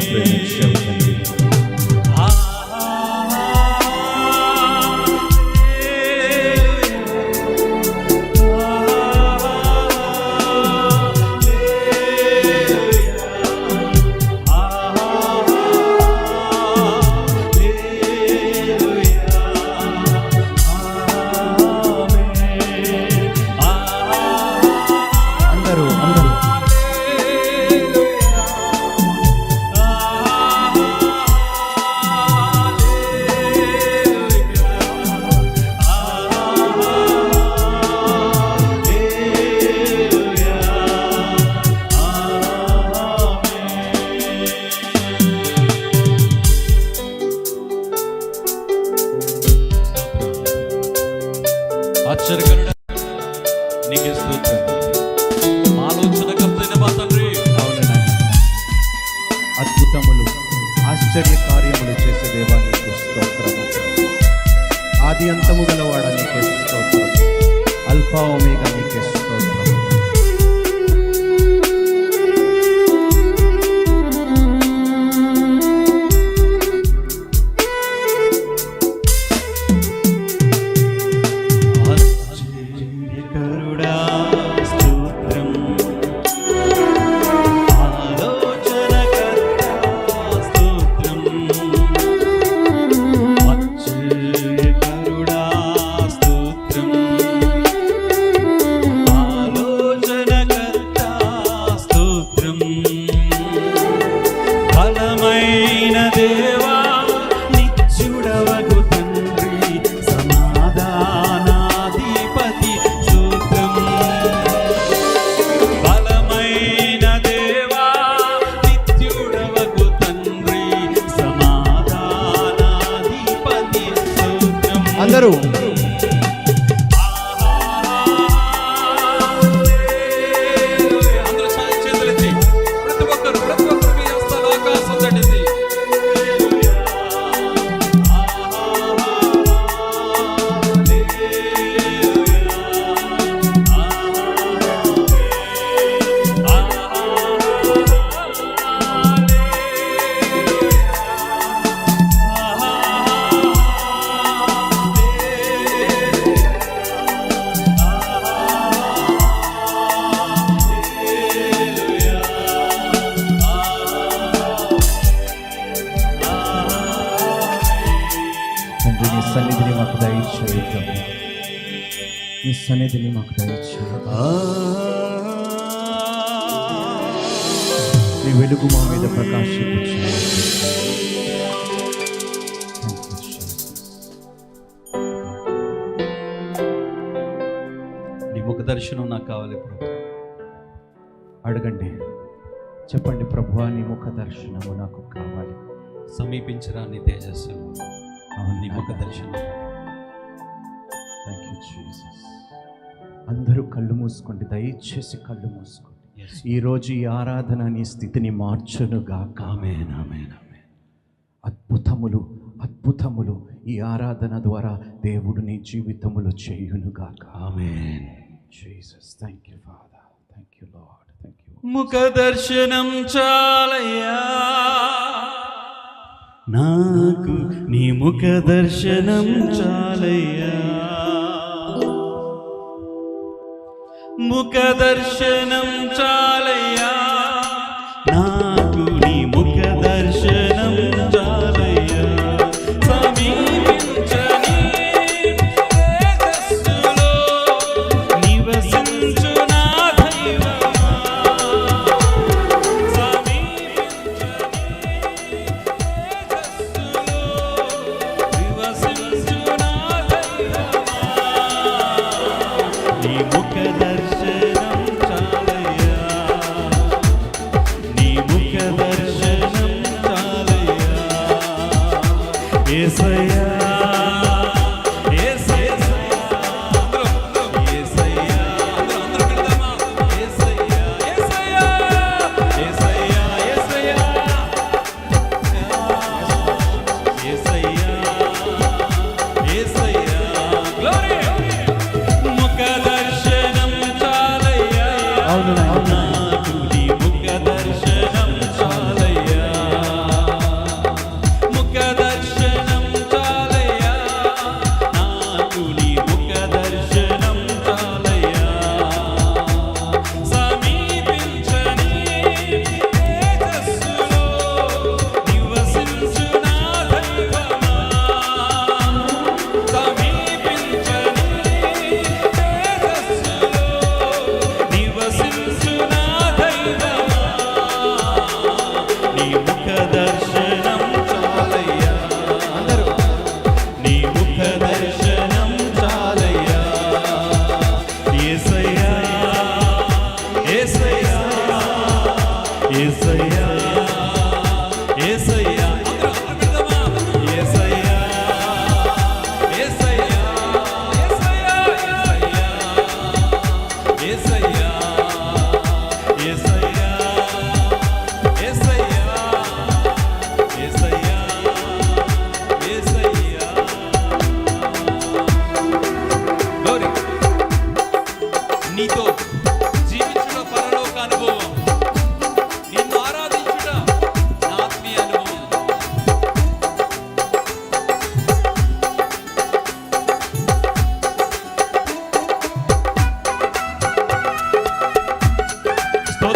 finish. అంతము గలవాడ నీకే స్తోత్రం. అల్ఫా ఒమేగా నీకే స్తోత్రం. సన్నిధిని మాకు దయచేయు ప్రభు. నీ సన్నిధిని మాకు దయచేయు. నీ వెలుగు మా మీద ప్రకాశించు నీ ముఖ దర్శనం నాకు కావాలి ప్రభు. అడగండి. చెప్పండి ప్రభు నీ ముఖ దర్శనము నాకు కావాలి. సమీపించరా నీ తేజస్సు నీ ముఖ దర్శనం. థ్యాంక్ యూ జీసస్ అందరూ కళ్ళు మూసుకోండి దయచేసి కళ్ళు మూసుకోండి. ఈరోజు ఈ ఆరాధన నీ స్థితిని మార్చునుగా ఆమేన్ అద్భుతములు అద్భుతములు ఈ ఆరాధన ద్వారా దేవుడు నీ జీవితములో చేయునుగాక. Amen Jesus thank you father thank you lord thank you ముఖ దర్శనం చాలయ్యా. నాకు నీ ముఖ దర్శనం చాలయ్యా. ముఖ దర్శనం చాలయ్యా. నా Nunca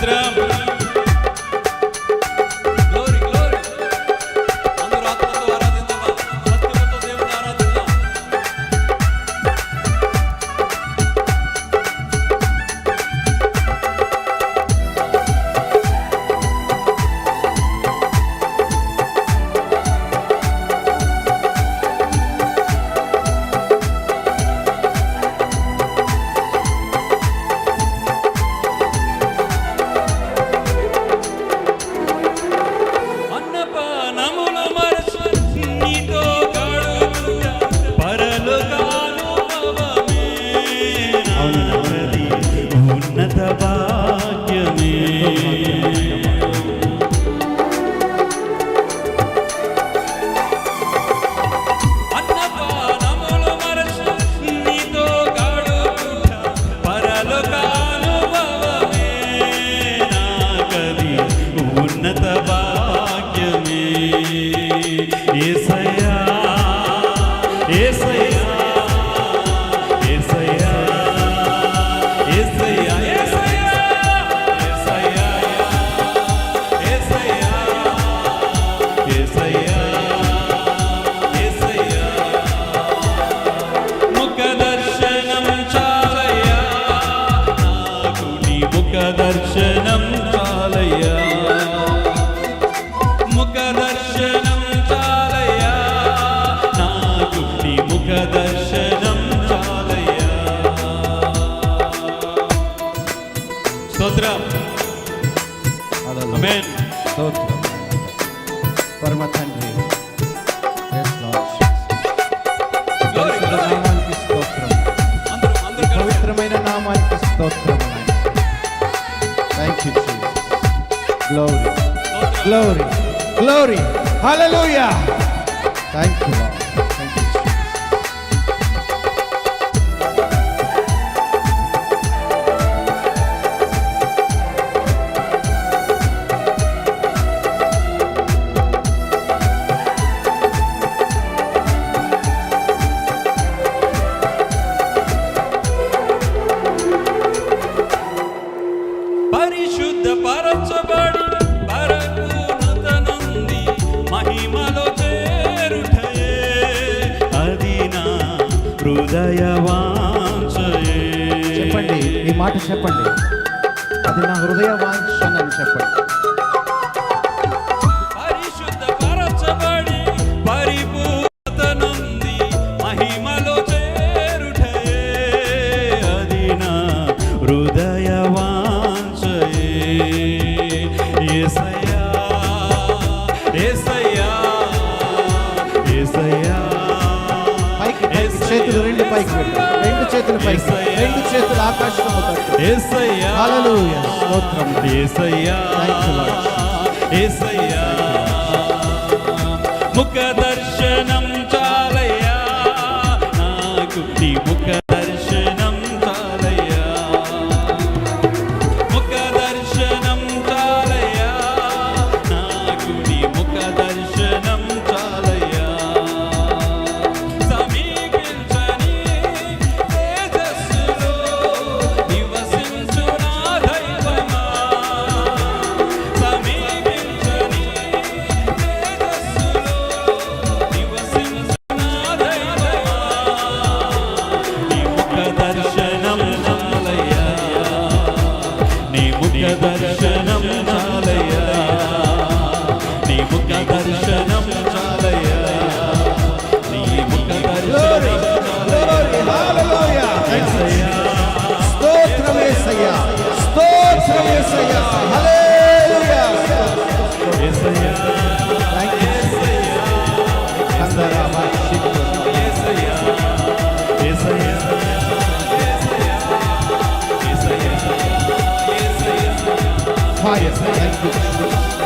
trampo. Glory. Glory. Glory. Hallelujah. Thank you, Lord. మాట చెప్పండి. అది నా హృదయ వాంఛనని చెప్పండి. స్తోత్రం. ఏసయ్యా ఏసయ్యా ముఖ దర్శనం చాలయ్యా. నాకు fire. Thank you.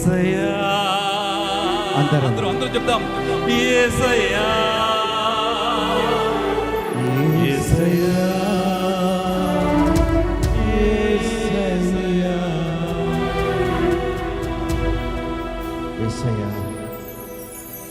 ఏసయ్యా. అందరూ అందరూ చెప్తాం ఏసయ్యా.